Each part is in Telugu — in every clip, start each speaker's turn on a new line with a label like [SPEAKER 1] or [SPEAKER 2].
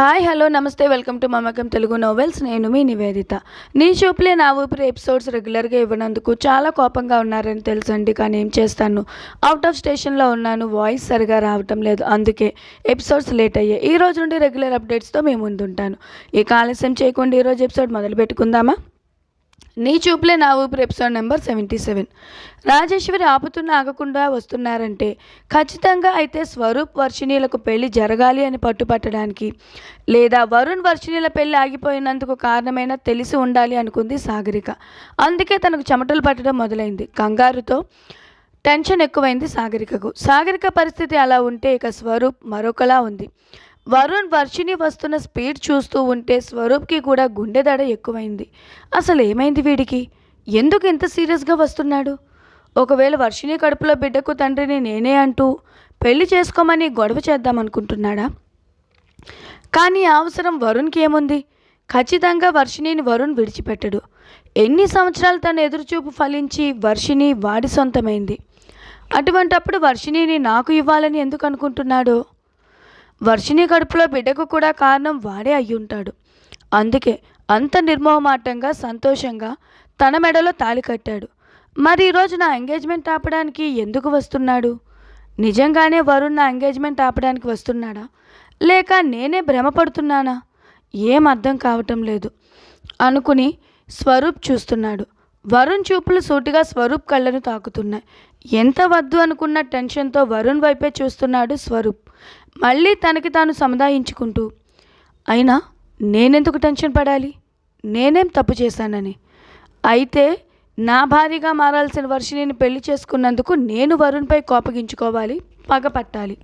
[SPEAKER 1] హాయ్ హలో నమస్తే welcome to Mamakam Telugu novels. నేను మీ నివేదిత. నీ చూపులే నా ఊపిరి ఎపిసోడ్స్ రెగ్యులర్గా ఇవ్వనందుకు చాలా కోపంగా ఉన్నారని తెలుసండి కానీ ఏం చేస్తాను? అవుట్ ఆఫ్ స్టేషన్లో ఉన్నాను వాయిస్ సరిగా రావటం లేదు అందుకే ఎపిసోడ్స్ లేట్ అయ్యాయి. ఈ రోజు నుండి రెగ్యులర్ అప్డేట్స్తో మేము ముందుంటాను. ఈ ఆలస్యం చేయకుండా ఈరోజు ఎపిసోడ్ మొదలు పెట్టుకుందామా నీ చూపులే నా ఊపిరి episode number seventy seven. Rajeshwari ఆపుతున్న ఆగకుండా వస్తున్నారంటే ఖచ్చితంగా అయితే స్వరూప్ వర్షిణీలకు పెళ్ళి జరగాలి అని పట్టుపట్టడానికి లేదా వరుణ్ వర్షిణీల పెళ్ళి ఆగిపోయినందుకు కారణమైన తెలిసి ఉండాలి అనుకుంది సాగరిక. అందుకే తనకు చెమటలు పట్టడం మొదలైంది. కంగారుతో టెన్షన్ ఎక్కువైంది సాగరికకు. సాగరిక పరిస్థితి అలా ఉంటే ఇక స్వరూప్ మరొకలా ఉంది. వరుణ్ వర్షిని వస్తున్న స్పీడ్ చూస్తూ ఉంటే స్వరూప్కి కూడా గుండె దడ ఎక్కువైంది. అసలు ఏమైంది వీడికి? ఎందుకు ఇంత సీరియస్గా వస్తున్నాడు? ఒకవేళ వర్షిని కడుపులో బిడ్డకు తండ్రిని నేనే అంటూ పెళ్ళి చేసుకోమని గొడవ చేద్దామనుకుంటున్నాడా? కానీ ఆ అవసరం వరుణ్కి ఏముంది? ఖచ్చితంగా వర్షిణిని వరుణ్ విడిచిపెట్టడు. ఎన్ని సంవత్సరాలు తన ఎదురుచూపు ఫలించి వర్షిణి వాడి సొంతమైంది? అటువంటప్పుడు వర్షిణిని నాకు ఇవ్వాలని ఎందుకు అనుకుంటున్నాడో? వర్షిణి కడుపులో బిడ్డకు కూడా కారణం వాడే అయ్యుంటాడు. అందుకే అంత నిర్మోహమాటంగా సంతోషంగా తన మెడలో తాళి కట్టాడు. మరి ఈరోజు నా ఎంగేజ్మెంట్ ఆపడానికి ఎందుకు వస్తున్నాడు? నిజంగానే వరుణ్ నా ఎంగేజ్మెంట్ ఆపడానికి వస్తున్నాడా? లేక నేనే భ్రమపడుతున్నానా? ఏం అర్థం కావటం లేదు. అనుకుని స్వరూప్ చూస్తున్నాడు. వరుణ్ చూపులు సూటిగా స్వరూప్ కళ్ళను తాకుతున్నాయి. ఎంత వద్దు అనుకున్న టెన్షన్తో వరుణ్ వైపే చూస్తున్నాడు స్వరూప్. మళ్ళీ తనకి తాను సముదాయించుకుంటూ అయినా నేనెందుకు టెన్షన్ పడాలి? నేనేం తప్పు చేశానని? అయితే నా భార్యగా మారాల్సిన వర్షిణిని పెళ్ళి చేసుకున్నందుకు నేను వరుణ్పై కోపగించుకోవాలి పగ పట్టాలి.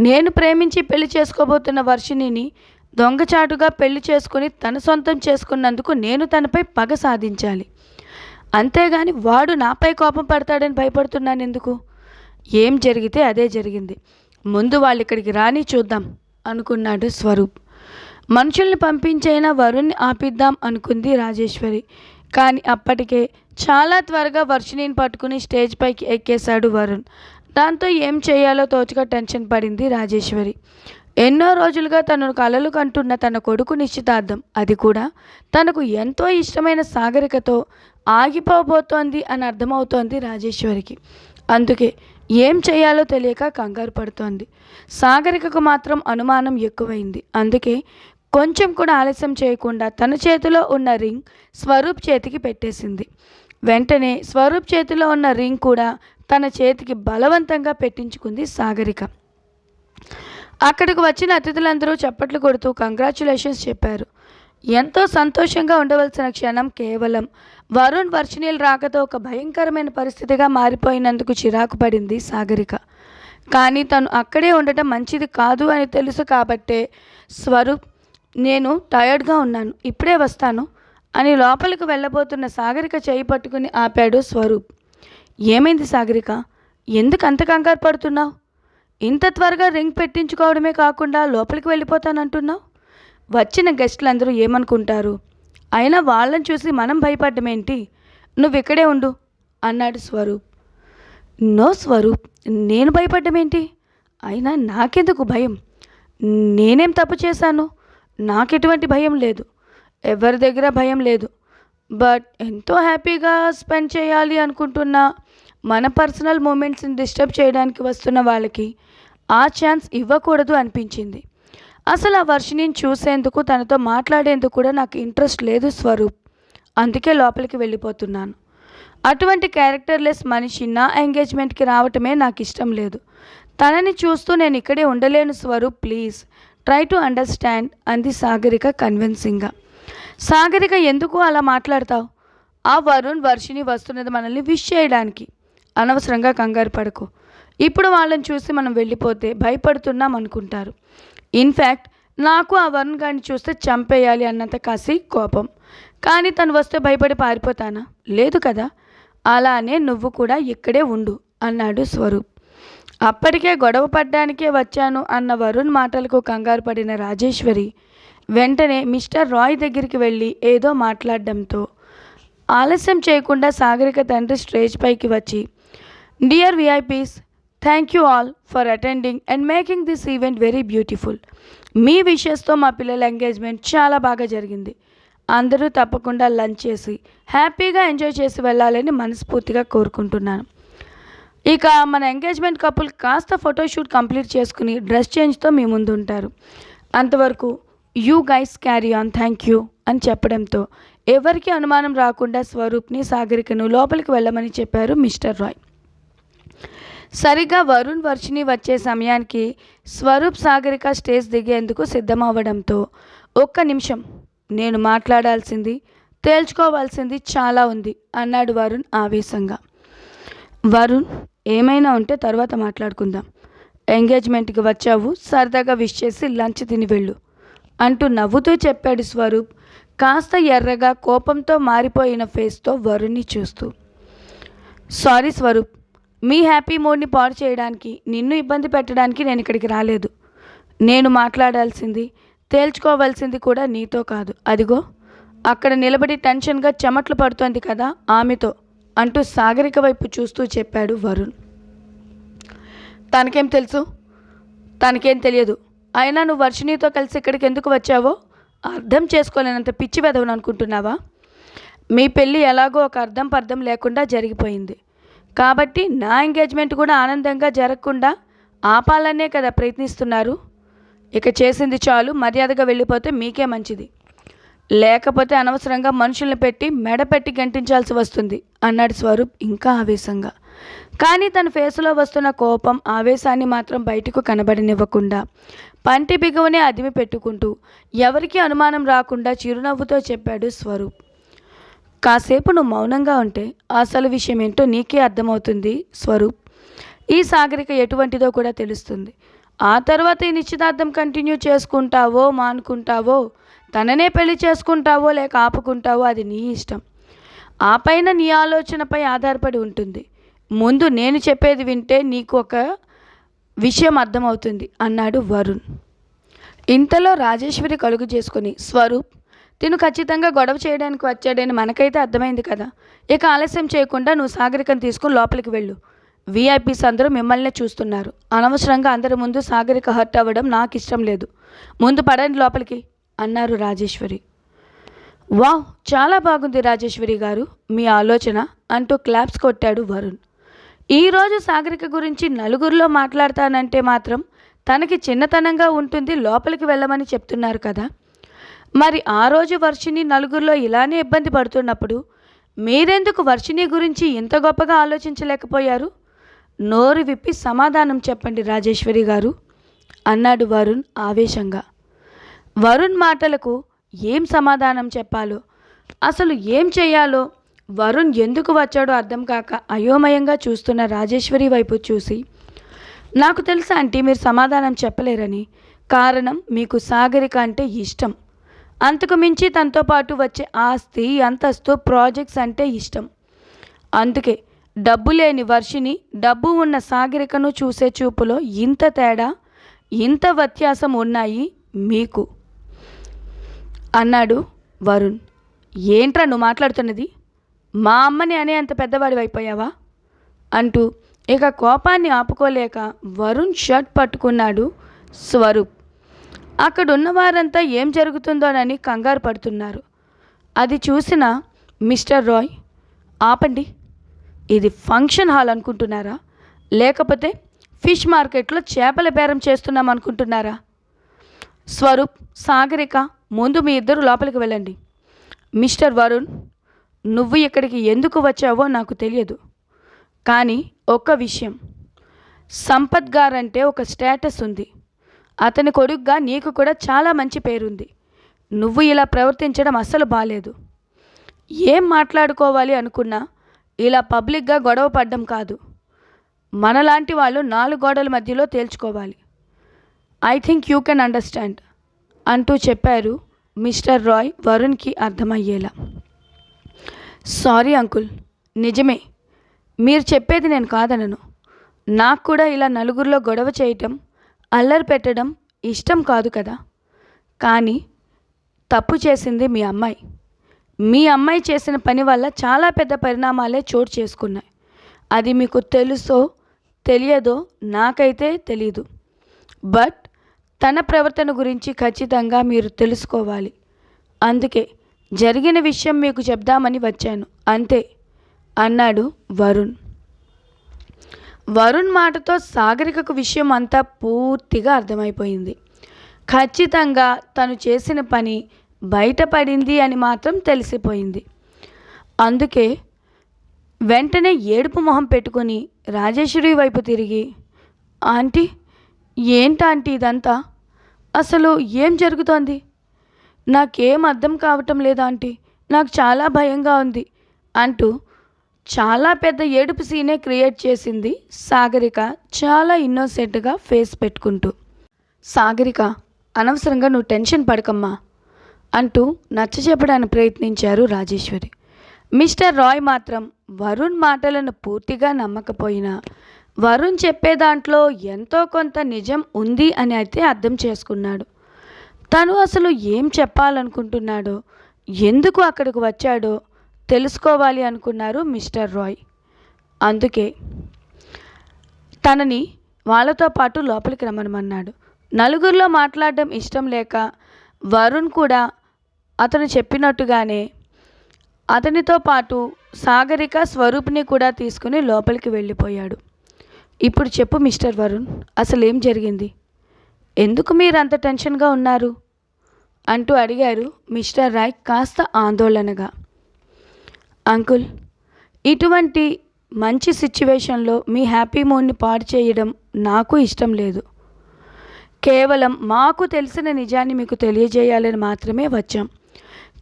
[SPEAKER 1] నేను ప్రేమించి పెళ్ళి చేసుకోబోతున్న వర్షిణిని దొంగచాటుగా పెళ్ళి చేసుకుని తన సొంతం చేసుకున్నందుకు నేను తనపై పగ సాధించాలి. అంతేగాని వాడు నాపై కోపం పడతాడని భయపడుతున్నాను ఎందుకు ఏం జరిగితే అదే జరిగింది. ముందు వాళ్ళు ఇక్కడికి రాని చూద్దాం అనుకున్నాడు స్వరూప్. మనుషుల్ని పంపించైనా వరుణ్ణి ఆపిద్దాం అనుకుంది రాజేశ్వరి. కానీ అప్పటికే చాలా త్వరగా వర్షిణిని పట్టుకుని స్టేజ్ పైకి ఎక్కేశాడు వరుణ్. దాంతో ఏం చేయాలో తోచుగా టెన్షన్ పడింది రాజేశ్వరి. ఎన్నో రోజులుగా తనను కలలు కంటున్న తన కొడుకు నిశ్చితార్థం. అది కూడా తనకు ఎంతో ఇష్టమైన సాగరికతో ఆగిపోబోతోంది అని అర్థమవుతోంది రాజేశ్వరికి. అందుకే ఏం చేయాలో తెలియక కంగారు పడుతోంది. సాగరికకు మాత్రం అనుమానం ఎక్కువైంది. అందుకే కొంచెం కూడా ఆలస్యం చేయకుండా తన చేతిలో ఉన్న రింగ్ స్వరూప్ చేతికి పెట్టేసింది. వెంటనే స్వరూప్ చేతిలో ఉన్న రింగ్ కూడా తన చేతికి బలవంతంగా పెట్టించుకుంది సాగరిక. అక్కడికి వచ్చిన అతిథులందరూ చప్పట్లు కొడుతూ కంగ్రాచులేషన్స్ చెప్పారు. ఎంతో సంతోషంగా ఉండవలసిన క్షణం కేవలం వరుణ్ వర్షిణీల రాకతో ఒక భయంకరమైన పరిస్థితిగా మారిపోయినందుకు చిరాకు పడింది సాగరిక. కానీ తను అక్కడే ఉండటం మంచిది కాదు అని తెలుసు కాబట్టే స్వరూప్ నేను టయర్డ్గా ఉన్నాను ఇప్పుడే వస్తాను అని లోపలికి వెళ్ళబోతున్న సాగరిక చేయి పట్టుకుని ఆపాడు స్వరూప్. ఏమైంది సాగరిక? ఎందుకు అంత కంగారు పడుతున్నావు? ఇంత త్వరగా రింగ్ పెట్టించుకోవడమే కాకుండా లోపలికి వెళ్ళిపోతానంటున్నావు? వచ్చిన గెస్టులందరూ ఏమనుకుంటారు? అయినా వాళ్ళని చూసి మనం భయపడ్డమేంటి? నువ్వు ఇక్కడే ఉండు? అన్నాడు స్వరూప్. నో స్వరూప్ నేను భయపడ్డమేంటి? అయినా నాకెందుకు భయం? నేనేం తప్పు చేశాను? నాకెటువంటి భయం లేదు. ఎవరి దగ్గర భయం లేదు. బట్ ఎంతో హ్యాపీగా స్పెండ్ చేయాలి అనుకుంటున్న మన పర్సనల్ మూమెంట్స్ని డిస్టర్బ్ చేయడానికి వస్తున్న వాళ్ళకి ఆ ఛాన్స్ ఇవ్వకూడదు అనిపించింది. అసలు ఆ వర్షిని చూసేందుకు తనతో మాట్లాడేందుకు కూడా నాకు ఇంట్రెస్ట్ లేదు స్వరూప్. అందుకే లోపలికి వెళ్ళిపోతున్నాను. అటువంటి క్యారెక్టర్లెస్ మనిషి నా ఎంగేజ్మెంట్కి రావటమే నాకు ఇష్టం లేదు. తనని చూస్తూ నేను ఇక్కడే ఉండలేను Swaroop please. Try to understand అంది సాగరిక కన్విన్సింగ్గా. సాగరిక ఎందుకు అలా మాట్లాడతావు? ఆ వరుణ్ వర్షిని వస్తున్నది మనల్ని విష్ చేయడానికి. అనవసరంగా కంగారు పడకు. ఇప్పుడు వాళ్ళని చూసి మనం వెళ్ళిపోతే భయపడుతున్నాం అనుకుంటారు. ఇన్ఫ్యాక్ట్ నాకు ఆ వరుణ్ గారిని చూస్తే చంపేయాలి అన్నంత కాసి కోపం. కానీ తను వస్తే భయపడి పారిపోతానా? లేదు కదా. అలానే నువ్వు కూడా ఇక్కడే ఉండు అన్నాడు స్వరూప్. అప్పటికే గొడవ పడ్డానికే వచ్చాను అన్న వరుణ్ మాటలకు కంగారు పడిన రాజేశ్వరి వెంటనే మిస్టర్ రాయ్ దగ్గరికి వెళ్ళి ఏదో మాట్లాడడంతో ఆలస్యం చేయకుండా సాగరిక తండ్రి స్టేజ్ పైకి వచ్చి dear VIPs thank you all for attending and making this event very beautiful మీ విషెస్తో మా పిల్లల ఎంగేజ్మెంట్ చాలా బాగా జరిగింది. అందరూ తప్పకుండా లంచ్ చేసి హ్యాపీగా ఎంజాయ్ చేసి వెళ్ళాలని మనస్ఫూర్తిగా కోరుకుంటున్నాను. ఇక మన ఎంగేజ్మెంట్ కపుల్ కాస్త ఫోటోషూట్ కంప్లీట్ చేసుకుని డ్రెస్ చేంజ్తో మీ ముందు ఉంటారు అంతవరకు you guys carry on thank you అని చెప్పడంతో ఎవరికి అనుమానం రాకుండా స్వరూప్ని సాగరికను లోపలికి వెళ్ళమని చెప్పారు మిస్టర్ రాయ్. సరిగ్గా వరుణ్ వర్షిని వచ్చే సమయానికి స్వరూప్ సాగరిక స్టేజ్ దిగేందుకు సిద్ధమవ్వడంతో ఒక్క నిమిషం నేను మాట్లాడాల్సింది తేల్చుకోవాల్సింది చాలా ఉంది అన్నాడు వరుణ్ ఆవేశంగా. వరుణ్ ఏమైనా ఉంటే తర్వాత మాట్లాడుకుందాం. ఎంగేజ్మెంట్కి వచ్చావు సరదాగా విష్ చేసి లంచ్ తిని వెళ్ళు అంటూ నవ్వుతూ చెప్పాడు స్వరూప్ కాస్త ఎర్రగా కోపంతో మారిపోయిన ఫేస్తో వరుణ్ణి చూస్తూ. సారీ స్వరూప్ మీ హ్యాపీ మూడ్ని పాడు చేయడానికి నిన్ను ఇబ్బంది పెట్టడానికి నేను ఇక్కడికి రాలేదు. నేను మాట్లాడాల్సింది తేల్చుకోవాల్సింది కూడా నీతో కాదు. అదిగో అక్కడ నిలబడి టెన్షన్గా చెమట్లు పడుతోంది కదా ఆమెతో అంటూ సాగరిక వైపు చూస్తూ చెప్పాడు వరుణ్. తనకేం తెలుసు? తనకేం తెలియదు. అయినా నువ్వు వర్షిణితో కలిసి ఇక్కడికి ఎందుకు వచ్చావో అర్థం చేసుకోలేనంత పిచ్చి వెదవను అనుకుంటున్నావా మీ పెళ్ళి ఎలాగో ఒక అర్థం పర్థం లేకుండా జరిగిపోయింది. కాబట్టి నా ఎంగేజ్మెంట్ కూడా ఆనందంగా జరగకుండా ఆపాలనే కదా ప్రయత్నిస్తున్నారు. ఇక చేసింది చాలు మర్యాదగా వెళ్ళిపోతే మీకే మంచిది. లేకపోతే అనవసరంగా మనుషుల్ని పెట్టి మెడపెట్టి గంటించాల్సి వస్తుంది అన్నాడు స్వరూప్ ఇంకా ఆవేశంగా. కానీ తన ఫేసులో వస్తున్న కోపం ఆవేశాన్ని మాత్రం బయటకు కనబడనివ్వకుండా పంటి బిగువనే అదిమి పెట్టుకుంటూ ఎవరికీ అనుమానం రాకుండా చిరునవ్వుతో చెప్పాడు స్వరూప్. కాసేపు నువ్వు మౌనంగా ఉంటే అసలు విషయం ఏంటో నీకే అర్థమవుతుంది స్వరూప్. ఈ సాగరిక ఎటువంటిదో కూడా తెలుస్తుంది. ఆ తర్వాత ఈ నిశ్చితార్థం కంటిన్యూ చేసుకుంటావో మానుకుంటావో తననే పెళ్ళి చేసుకుంటావో లేక ఆపుకుంటావో అది నీ ఇష్టం. ఆ పైన నీ ఆలోచనపై ఆధారపడి ఉంటుంది. ముందు నేను చెప్పేది వింటే నీకు ఒక విషయం అర్థమవుతుంది అన్నాడు వరుణ్. ఇంతలో రాజేశ్వరి కలుగు చేసుకుని స్వరూప్ తిను ఖచ్చితంగా గొడవ చేయడానికి వచ్చాడని మనకైతే అర్థమైంది కదా. ఇక ఆలస్యం చేయకుండా నువ్వు సాగరికను తీసుకుని లోపలికి వెళ్ళు. వీఐపీస్ అందరూ మిమ్మల్నే చూస్తున్నారు. అనవసరంగా అందరి ముందు సాగరిక హర్ట్ అవ్వడం నాకు ఇష్టం లేదు. ముందు పడండి లోపలికి అన్నారు రాజేశ్వరి. వావ్ చాలా బాగుంది రాజేశ్వరి గారు మీ ఆలోచన అంటూ క్లాప్స్ కొట్టాడు వరుణ్. ఈరోజు సాగరిక గురించి నలుగురిలో మాట్లాడతానంటే మాత్రం తనకి చిన్నతనంగా ఉంటుంది లోపలికి వెళ్ళమని చెప్తున్నారు కదా. మరి ఆ రోజు వర్షిని నలుగురిలో ఇలానే ఇబ్బంది పడుతున్నప్పుడు మీరెందుకు వర్షిని గురించి ఇంత గొప్పగా ఆలోచించలేకపోయారు? నోరు విప్పి సమాధానం చెప్పండి రాజేశ్వరి గారు అన్నాడు వరుణ్ ఆవేశంగా. వరుణ్ మాటలకు ఏం సమాధానం చెప్పాలో అసలు ఏం చేయాలో వరుణ్ ఎందుకు వచ్చాడో అర్థం కాక అయోమయంగా చూస్తున్న రాజేశ్వరి వైపు చూసి నాకు తెలుసా ఆంటీ మీరు సమాధానం చెప్పలేరని కారణం మీకు సాగరిక అంటే ఇష్టం. అంతకు మించి తనతో పాటు వచ్చే ఆస్తి అంతస్తు ప్రాజెక్ట్స్ అంటే ఇష్టం. అందుకే డబ్బు లేని వర్షిని డబ్బు ఉన్న సాగరికను చూసే చూపులో ఇంత తేడా ఇంత వ్యత్యాసం ఉన్నాయి మీకు? అన్నాడు వరుణ్. ఏంట్రా నువ్వు మాట్లాడుతున్నది? మా అమ్మని అనే అంత పెద్దవాడివి అయిపోయావా? అంటూ ఇక కోపాన్ని ఆపుకోలేక వరుణ్ షర్ట్ పట్టుకున్నాడు స్వరూప్. అక్కడున్న వారంతా ఏం జరుగుతుందోనని కంగారు పడుతున్నారు. అది చూసిన మిస్టర్ రాయ్ ఆపండి. ఇది ఫంక్షన్ హాల్ అనుకుంటున్నారా? లేకపోతే ఫిష్ మార్కెట్లో చేపల బేరం చేస్తున్నాం అనుకుంటున్నారా? స్వరూప్ సాగరిక ముందు మీ ఇద్దరు లోపలికి వెళ్ళండి. మిస్టర్ వరుణ్ నువ్వు ఇక్కడికి ఎందుకు వచ్చావో నాకు తెలియదు. కానీ ఒక్క విషయం సంపత్ గారంటే ఒక స్టేటస్ ఉంది. అతని కొడుగ్గా నీకు కూడా చాలా మంచి పేరుంది. నువ్వు ఇలా ప్రవర్తించడం అస్సలు బాలేదు. ఏం మాట్లాడుకోవాలి అనుకున్నా ఇలా పబ్లిక్గా గొడవ పడ్డం కాదు. మనలాంటి వాళ్ళు నాలుగు గోడల మధ్యలో తేల్చుకోవాలి. I think you can understand అంటూ చెప్పారు మిస్టర్ రాయ్ వరుణ్కి అర్థమయ్యేలా. సారీ అంకుల్ నిజమే. మీరు చెప్పేది నేను కాదనను. నాకు కూడా ఇలా నలుగురిలో గొడవ చేయటం అల్లరి పెట్టడం ఇష్టం కాదు కదా. కానీ తప్పు చేసింది మీ అమ్మాయి. మీ అమ్మాయి చేసిన పని వల్ల చాలా పెద్ద పరిణామాలే చోటు చేసుకున్నాయి. అది మీకు తెలుసో తెలియదో నాకైతే తెలీదు. బట్ తన ప్రవర్తన గురించి ఖచ్చితంగా మీరు తెలుసుకోవాలి. అందుకే జరిగిన విషయం మీకు చెప్దామని వచ్చాను. అంతే అన్నాడు వరుణ్. వరుణ్ మాటతో సాగరికకు విషయం అంతా పూర్తిగా అర్థమైపోయింది. ఖచ్చితంగా తను చేసిన పని బయటపడింది అని మాత్రం తెలిసిపోయింది. అందుకే వెంటనే ఏడుపు మొహం పెట్టుకొని రాజేశ్వరి వైపు తిరిగి ఆంటీ ఏంటాంటీ ఇదంతా? అసలు ఏం జరుగుతోంది? నాకేం అర్థం కావటం లేదా ఆంటీ నాకు చాలా భయంగా ఉంది అంటూ చాలా పెద్ద ఏడుపు సీనే క్రియేట్ చేసింది సాగరిక చాలా ఇన్నోసెంట్గా ఫేస్ పెట్టుకుంటూ. సాగరిక అనవసరంగా నువ్వు టెన్షన్ పడకమ్మా అంటూ నచ్చచెప్పడానికి ప్రయత్నించారు రాజేశ్వరి. మిస్టర్ రాయ్ మాత్రం వరుణ్ మాటలను పూర్తిగా నమ్మకపోయినా వరుణ్ చెప్పే దాంట్లో ఎంతో కొంత నిజం ఉంది అని అయితే అర్థం చేసుకున్నాడు. తను అసలు ఏం చెప్పాలనుకుంటున్నాడో ఎందుకు అక్కడికి వచ్చాడో తెలుసుకోవాలి అనుకున్నారు మిస్టర్ రాయ్. అందుకే తనని వాళ్ళతో పాటు లోపలికి రమ్మనమన్నాడు. నలుగురిలో మాట్లాడడం ఇష్టం లేక వరుణ్ కూడా అతను చెప్పినట్టుగానే అతనితో పాటు సాగరిక స్వరూప్ని కూడా తీసుకుని లోపలికి వెళ్ళిపోయాడు. ఇప్పుడు చెప్పు మిస్టర్ వరుణ్ అసలు ఏం జరిగింది? ఎందుకు మీరు అంత టెన్షన్గా ఉన్నారు? అంటూ అడిగారు మిస్టర్ రాయ్ కాస్త ఆందోళనగా. అంకుల్ ఇటువంటి మంచి సిచ్యువేషన్లో మీ హ్యాపీ మూడ్ని పాడు చేయడం నాకు ఇష్టం లేదు. కేవలం మాకు తెలిసిన నిజాన్ని మీకు తెలియజేయాలని మాత్రమే వచ్చాం.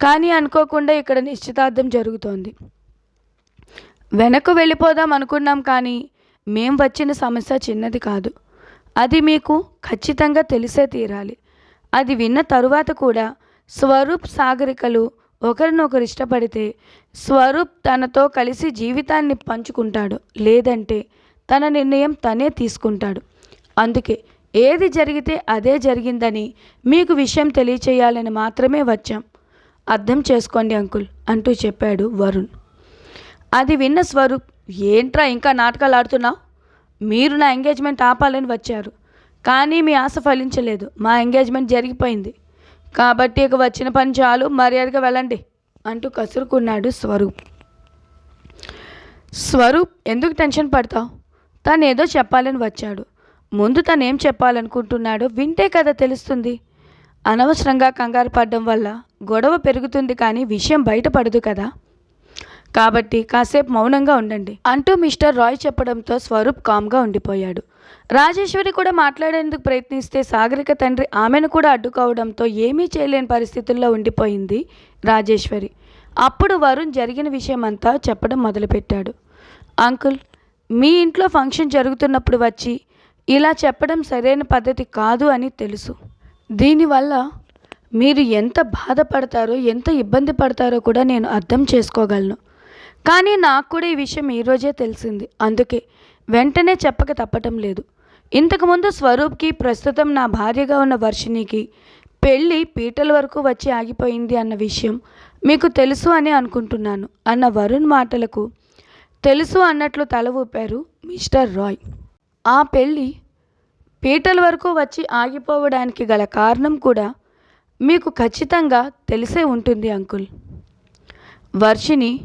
[SPEAKER 1] కానీ అనుకోకుండా ఇక్కడ నిశ్చితార్థం జరుగుతోంది. వెనక్కు వెళ్ళిపోదాం అనుకున్నాం కానీ మేం వచ్చిన సమస్య చిన్నది కాదు. అది మీకు ఖచ్చితంగా తెలిసే తీరాలి. అది విన్న తరువాత కూడా స్వరూప్ సాగరికలు ఒకరినొకరు ఇష్టపడితే స్వరూప్ తనతో కలిసి జీవితాన్ని పంచుకుంటాడు లేదంటే తన నిర్ణయం తనే తీసుకుంటాడు. అందుకే ఏది జరిగితే అదే జరిగిందని మీకు విషయం తెలియచేయాలని మాత్రమే వచ్చాం. అర్థం చేసుకోండి అంకుల్ అంటూ చెప్పాడు వరుణ్. అది విన్న స్వరూప్ ఏంట్రా ఇంకా నాటకాలు ఆడుతున్నావు? మీరు నా ఎంగేజ్మెంట్ ఆపాలని వచ్చారు. కానీ మీ ఆశ ఫలించలేదు. మా ఎంగేజ్మెంట్ జరిగిపోయింది. కాబట్టి ఇక వచ్చిన పని చాలు మర్యాదగా వెళ్ళండి అంటూ కసురుకున్నాడు స్వరూప్. స్వరూప్ ఎందుకు టెన్షన్ పడతావు? తను ఏదో చెప్పాలని వచ్చాడు. ముందు తను ఏం చెప్పాలనుకుంటున్నాడో వింటే కదా తెలుస్తుంది. అనవసరంగా కంగారు పడడం వల్ల గొడవ పెరుగుతుంది కానీ విషయం బయటపడదు కదా. కాబట్టి కాసేపు మౌనంగా ఉండండి అంటూ మిస్టర్ రాయ్ చెప్పడంతో స్వరూప్ కామ్గా ఉండిపోయాడు. రాజేశ్వరి కూడా మాట్లాడేందుకు ప్రయత్నిస్తే సాగరిక తండ్రి ఆమెను కూడా అడ్డుకోవడంతో ఏమీ చేయలేని పరిస్థితుల్లో ఉండిపోయింది రాజేశ్వరి. అప్పుడు వరుణ్ జరిగిన విషయం అంతా చెప్పడం మొదలుపెట్టాడు. అంకుల్ మీ ఇంట్లో ఫంక్షన్ జరుగుతున్నప్పుడు వచ్చి ఇలా చెప్పడం సరైన పద్ధతి కాదు అని తెలుసు. దీనివల్ల మీరు ఎంత బాధపడతారో ఎంత ఇబ్బంది పడతారో కూడా నేను అర్థం చేసుకోగలను. కానీ నాకు కూడా ఈ విషయం ఈరోజే తెలిసింది. అందుకే వెంటనే చెప్పక తప్పటం లేదు. ఇంతకుముందు స్వరూప్కి ప్రస్తుతం నా భార్యగా ఉన్న వర్షినికి పెళ్ళి పీటల వరకు వచ్చి ఆగిపోయింది అన్న విషయం మీకు తెలుసు అని అనుకుంటున్నాను అన్న వరుణ్ మాటలకు తెలుసు అన్నట్లు తల ఊపారు మిస్టర్ రాయ్. ఆ పెళ్ళి పీటల వరకు వచ్చి ఆగిపోవడానికి గల కారణం కూడా మీకు ఖచ్చితంగా తెలిసే ఉంటుంది అంకుల్. వర్షిని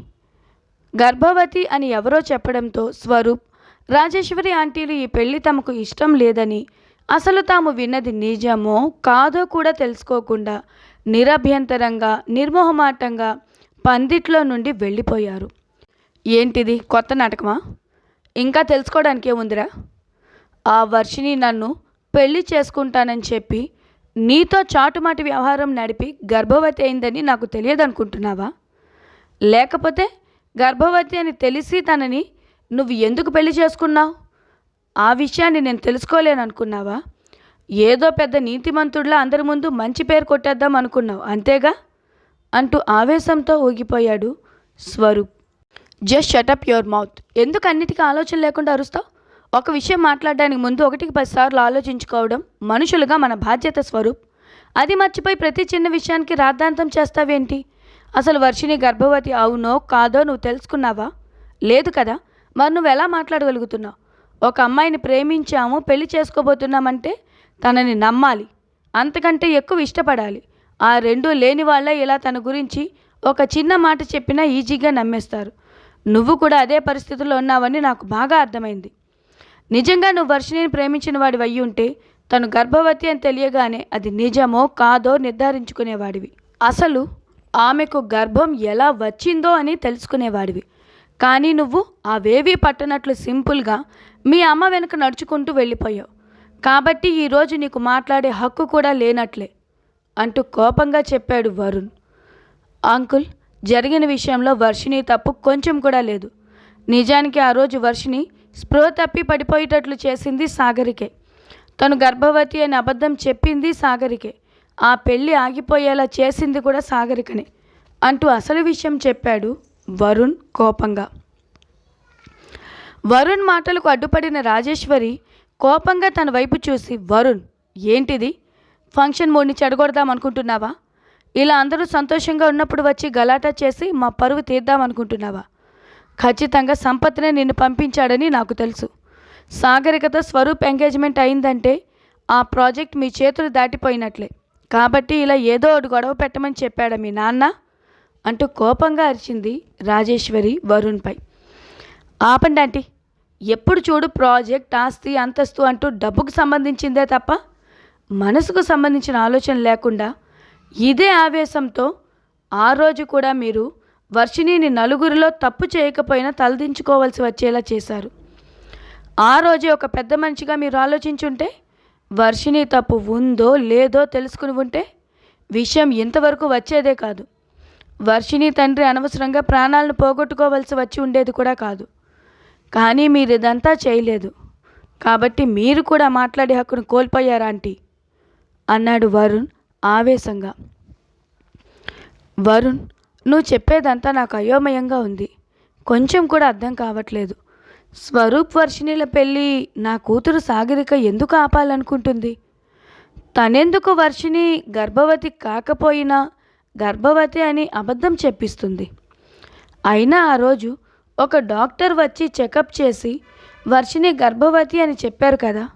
[SPEAKER 1] గర్భవతి అని ఎవరో చెప్పడంతో స్వరూప్ రాజేశ్వరి ఆంటీలు ఈ పెళ్ళి తమకు ఇష్టం లేదని అసలు తాము విన్నది నిజమో కాదో కూడా తెలుసుకోకుండా నిరభ్యంతరంగా నిర్మోహమాటంగా పందిట్లో నుండి వెళ్ళిపోయారు. ఏంటిది? కొత్త నాటకమా? ఇంకా తెలుసుకోవడానికి ఏముందిరా ఆ వర్షిని నన్ను పెళ్ళి చేసుకుంటానని చెప్పి నీతో చాటుమాటి వ్యవహారం నడిపి గర్భవతి అయిందని నాకు తెలియదు అనుకుంటున్నావా లేకపోతే గర్భవతి అని తెలిసి తనని నువ్వు ఎందుకు పెళ్ళి చేసుకున్నావు? ఆ విషయాన్ని నేను తెలుసుకోలేననుకున్నావా? ఏదో పెద్ద నీతిమంతుడిలా అందరి ముందు మంచి పేరు కొట్టేద్దాం అనుకున్నావు అంతేగా? అంటూ ఆవేశంతో ఊగిపోయాడు Swaroop. Just shut up your mouth ఎందుకు అన్నిటికీ ఆలోచన లేకుండా అరుస్తావు? ఒక విషయం మాట్లాడడానికి ముందు ఒకటికి పదిసార్లు ఆలోచించుకోవడం మనుషులుగా మన బాధ్యత స్వరూప్. అది మర్చిపోయి ప్రతి చిన్న విషయానికి రాద్ధాంతం చేస్తావేంటి? అసలు వర్షిని గర్భవతి అవునో కాదో నువ్వు తెలుసుకున్నావా? లేదు కదా? మరి నువ్వు ఎలా మాట్లాడగలుగుతున్నావు? ఒక అమ్మాయిని ప్రేమించాము పెళ్ళి చేసుకోబోతున్నామంటే తనని నమ్మాలి. అంతకంటే ఎక్కువ ఇష్టపడాలి. ఆ రెండూ లేని వాళ్ళ ఇలా తన గురించి ఒక చిన్న మాట చెప్పినా ఈజీగా నమ్మేస్తారు. నువ్వు కూడా అదే పరిస్థితుల్లో ఉన్నావని నాకు బాగా అర్థమైంది. నిజంగా నువ్వు వర్షిణిని ప్రేమించిన వాడి అయ్యి ఉంటే తను గర్భవతి అని తెలియగానే అది నిజమో కాదో నిర్ధారించుకునేవాడివి. అసలు ఆమెకు గర్భం ఎలా వచ్చిందో అని తెలుసుకునేవాడివి. కానీ నువ్వు అవేవీ పట్టనట్లు సింపుల్గా మీ అమ్మ వెనుక నడుచుకుంటూ వెళ్ళిపోయావు. కాబట్టి ఈరోజు నీకు మాట్లాడే హక్కు కూడా లేనట్లే అంటూ కోపంగా చెప్పాడు వరుణ్. అంకుల్ జరిగిన విషయంలో వర్షిని తప్పు కొంచెం కూడా లేదు. నిజానికి ఆ రోజు వర్షిని స్పృహ తప్పి పడిపోయేటట్లు చేసింది సాగరికే. తను గర్భవతి అని అబద్ధం చెప్పింది సాగరికే. ఆ పెళ్ళి ఆగిపోయేలా చేసింది కూడా సాగరికనే అంటూ అసలు విషయం చెప్పాడు వరుణ్ కోపంగా. వరుణ్ మాటలకు అడ్డుపడిన రాజేశ్వరి కోపంగా తన వైపు చూసి వరుణ్ ఏంటిది? ఫంక్షన్ మోడ్ని చెడగొడదాం అనుకుంటున్నావా ఇలా అందరూ సంతోషంగా ఉన్నప్పుడు వచ్చి గలాటా చేసి మా పరువు తీద్దాం అనుకుంటున్నావా ఖచ్చితంగా సంపత్నే నిన్ను పంపించాడని నాకు తెలుసు. సాగరికత స్వరూప్ ఎంగేజ్మెంట్ అయిందంటే ఆ ప్రాజెక్ట్ మీ చేతులు దాటిపోయినట్లే. కాబట్టి ఇలా ఏదో ఒకటి గొడవ పెట్టమని చెప్పాడా మీ నాన్న? అంటూ కోపంగా అరిచింది రాజేశ్వరి వరుణ్పై. ఆపండి ఆంటీ ఎప్పుడు చూడు ప్రాజెక్ట్ ఆస్తి అంతస్తు అంటూ డబ్బుకు సంబంధించిందే తప్ప మనసుకు సంబంధించిన ఆలోచన లేకుండా ఇదే ఆవేశంతో ఆ రోజు కూడా మీరు వర్షిణిని నలుగురిలో తప్పు చేయకపోయినా తలదించుకోవాల్సి వచ్చేలా చేశారు. ఆ రోజే ఒక పెద్ద మనిషిగా మీరు ఆలోచించుంటే వర్షిణి తప్పు ఉందో లేదో తెలుసుకుని ఉంటే విషయం ఇంతవరకు వచ్చేదే కాదు. వర్షిణి తండ్రి అనవసరంగా ప్రాణాలను పోగొట్టుకోవలసి వచ్చి ఉండేది కూడా కాదు. కానీ మీరు ఇదంతా చేయలేదు. కాబట్టి మీరు కూడా మాట్లాడే హక్కును కోల్పోయారా ఆంటీ? అన్నాడు వరుణ్ ఆవేశంగా. వరుణ్ నువ్వు చెప్పేదంతా నాకు అయోమయంగా ఉంది. కొంచెం కూడా అర్థం కావట్లేదు. స్వరూప్ వర్షిణిల పెళ్ళి నా కూతురు సాగరిక ఎందుకు ఆపాలనుకుంటుంది? తనెందుకు వర్షిణి గర్భవతి కాకపోయినా గర్భవతి అని అబద్ధం చెప్పిస్తుంది. అయినా ఆ రోజు ఒక డాక్టర్ వచ్చి చెకప్ చేసి వర్షిణి గర్భవతి అని చెప్పారు కదా.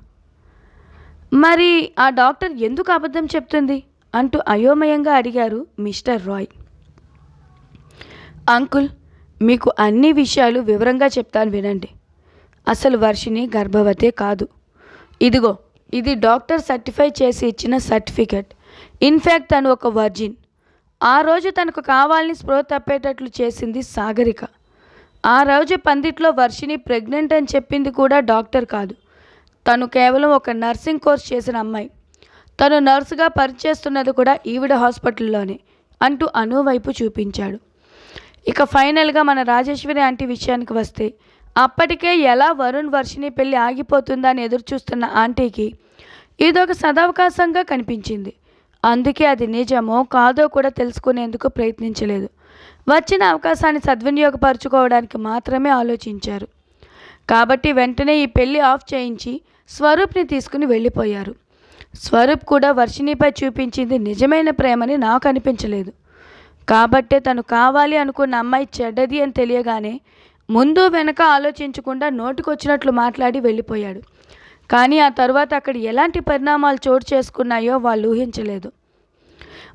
[SPEAKER 1] మరి ఆ డాక్టర్ ఎందుకు అబద్ధం చెప్తుంది? అంటూ అయోమయంగా అడిగారు మిస్టర్ రాయ్. అంకుల్ మీకు అన్ని విషయాలు వివరంగా చెప్తాను వినండి. అసలు వర్షిని గర్భవతే కాదు. ఇదిగో ఇది డాక్టర్ సర్టిఫై చేసి ఇచ్చిన సర్టిఫికెట్. ఇన్ఫ్యాక్ట్ తను ఒక వర్జిన్. ఆ రోజు తనకు కావాలని స్పృహ తప్పేటట్లు చేసింది సాగరిక. ఆ రోజు పందిట్లో వర్షిని ప్రెగ్నెంట్ అని చెప్పింది కూడా డాక్టర్ కాదు. తను కేవలం ఒక నర్సింగ్ కోర్స్ చేసిన అమ్మాయి. తను నర్సుగా పనిచేస్తున్నది కూడా ఈవిడ హాస్పిటల్లోనే అంటూ అను వైపు చూపించాడు. ఇక ఫైనల్గా మన రాజేశ్వరి ఆంటీ విషయానికి వస్తే అప్పటికే ఎలా వరుణ్ వర్షిని పెళ్ళి ఆగిపోతుందా అని ఎదురు చూస్తున్న ఆంటీకి ఇదొక సదవకాశంగా కనిపించింది. అందుకే అది నిజమో కాదో కూడా తెలుసుకునేందుకు ప్రయత్నించలేదు. వచ్చిన అవకాశాన్ని సద్వినియోగపరచుకోవడానికి మాత్రమే ఆలోచించారు. కాబట్టి వెంటనే ఈ పెళ్ళి ఆఫ్ చేయించి స్వరూప్ని తీసుకుని వెళ్ళిపోయారు. స్వరూప్ కూడా వర్షిణిపై చూపించింది నిజమైన ప్రేమని నాకు అనిపించలేదు. కాబట్టే తను కావాలి అనుకున్న అమ్మాయి చెడ్డది అని తెలియగానే ముందు వెనక ఆలోచించకుండా నోటికొచ్చినట్లు మాట్లాడి వెళ్ళిపోయాడు. కానీ ఆ తర్వాత అక్కడ ఎలాంటి పరిణామాలు చోటు చేసుకున్నాయో వాళ్ళు ఊహించలేదు.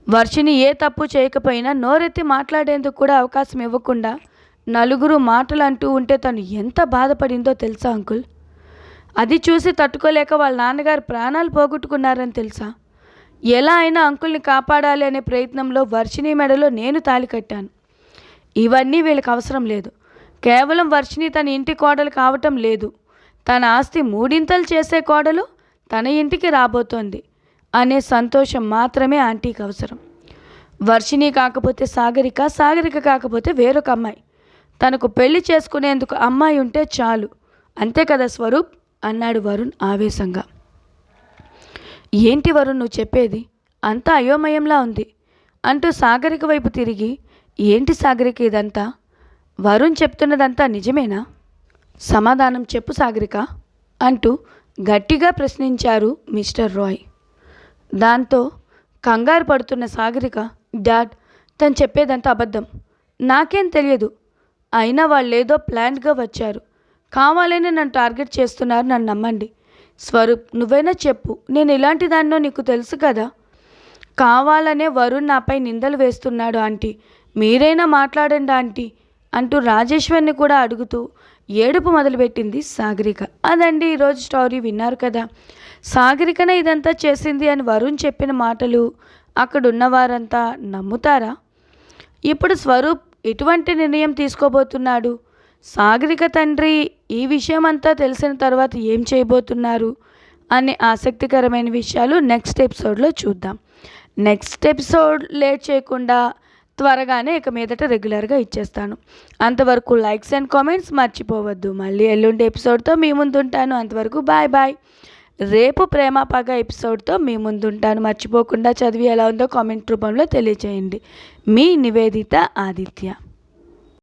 [SPEAKER 1] వర్షిని ఏ తప్పు చేయకపోయినా నోరెత్తి మాట్లాడేందుకు కూడా అవకాశం ఇవ్వకుండా నలుగురు మాటలు అంటూ ఉంటే తను ఎంత బాధపడిందో తెలుసా అంకుల్? అది చూసి తట్టుకోలేక వాళ్ళ నాన్నగారు ప్రాణాలు పోగొట్టుకున్నారని తెలుసా? ఎలా అయినా అంకుల్ని కాపాడాలి అనే ప్రయత్నంలో వర్షిని మెడలో నేను తాలి కట్టాను. ఇవన్నీ వీళ్ళకి అవసరం లేదు. కేవలం వర్షిని తన ఇంటి కోడలు కావటం లేదు. తన ఆస్తి మూడింతలు చేసే కోడలు తన ఇంటికి రాబోతోంది అనే సంతోషం మాత్రమే ఆంటీకి అవసరం. వర్షిణి కాకపోతే సాగరిక సాగరిక కాకపోతే వేరొక అమ్మాయి. తనకు పెళ్ళి చేసుకునేందుకు అమ్మాయి ఉంటే చాలు. అంతే కదా స్వరూప్? అన్నాడు వరుణ్ ఆవేశంగా. ఏంటి వరుణ్ నువ్వు చెప్పేది? అంతా అయోమయంలా ఉంది. అంటూ సాగరిక వైపు తిరిగి ఏంటి సాగరిక ఇదంతా? వరుణ్ చెప్తున్నదంతా నిజమేనా? సమాధానం చెప్పు సాగరిక అంటూ గట్టిగా ప్రశ్నించారు మిస్టర్ రాయ్. దాంతో కంగారు పడుతున్న సాగరిక డాడ్ తను చెప్పేదంతా అబద్ధం. నాకేం తెలియదు. అయినా వాళ్ళేదో ప్లాన్డ్గా వచ్చారు. కావాలని నన్ను టార్గెట్ చేస్తున్నారు నన్ను నమ్మండి. స్వరూప్ నువ్వైనా చెప్పు. నేను ఇలాంటి దాన్నో నీకు తెలుసు కదా. కావాలనే వరుణ్ నాపై నిందలు వేస్తున్నాడు ఆంటీ. మీరైనా మాట్లాడండి ఆంటీ అంటూ రాజేశ్వర్ని కూడా అడుగుతూ ఏడుపు మొదలుపెట్టింది సాగరిక. అదండి ఈరోజు స్టోరీ విన్నారు కదా. సాగరికనే ఇదంతా చేసింది అని వరుణ్ చెప్పిన మాటలు అక్కడున్న వారంతా నమ్ముతారా? ఇప్పుడు స్వరూప్ ఎటువంటి నిర్ణయం తీసుకోబోతున్నాడు? సాగరిక తండ్రి ఈ విషయం అంతా తెలిసిన తర్వాత ఏం చేయబోతున్నారు అనే ఆసక్తికరమైన విషయాలు నెక్స్ట్ ఎపిసోడ్లో చూద్దాం. నెక్స్ట్ ఎపిసోడ్ లేట్ చేయకుండా త్వరగానే ఇక మీదట రెగ్యులర్గా ఇచ్చేస్తాను. అంతవరకు లైక్స్ అండ్ కామెంట్స్ మర్చిపోవద్దు. మళ్ళీ ఎల్లుండి ఎపిసోడ్తో మీ ముందుంటాను. అంతవరకు బాయ్ బాయ్. రేపు ప్రేమ పగ ఎపిసోడ్తో మీ ముందుంటాను. మర్చిపోకుండా చదివి ఎలా ఉందో కామెంట్ రూపంలో తెలియచేయండి. మీ నివేదిత ఆదిత్య.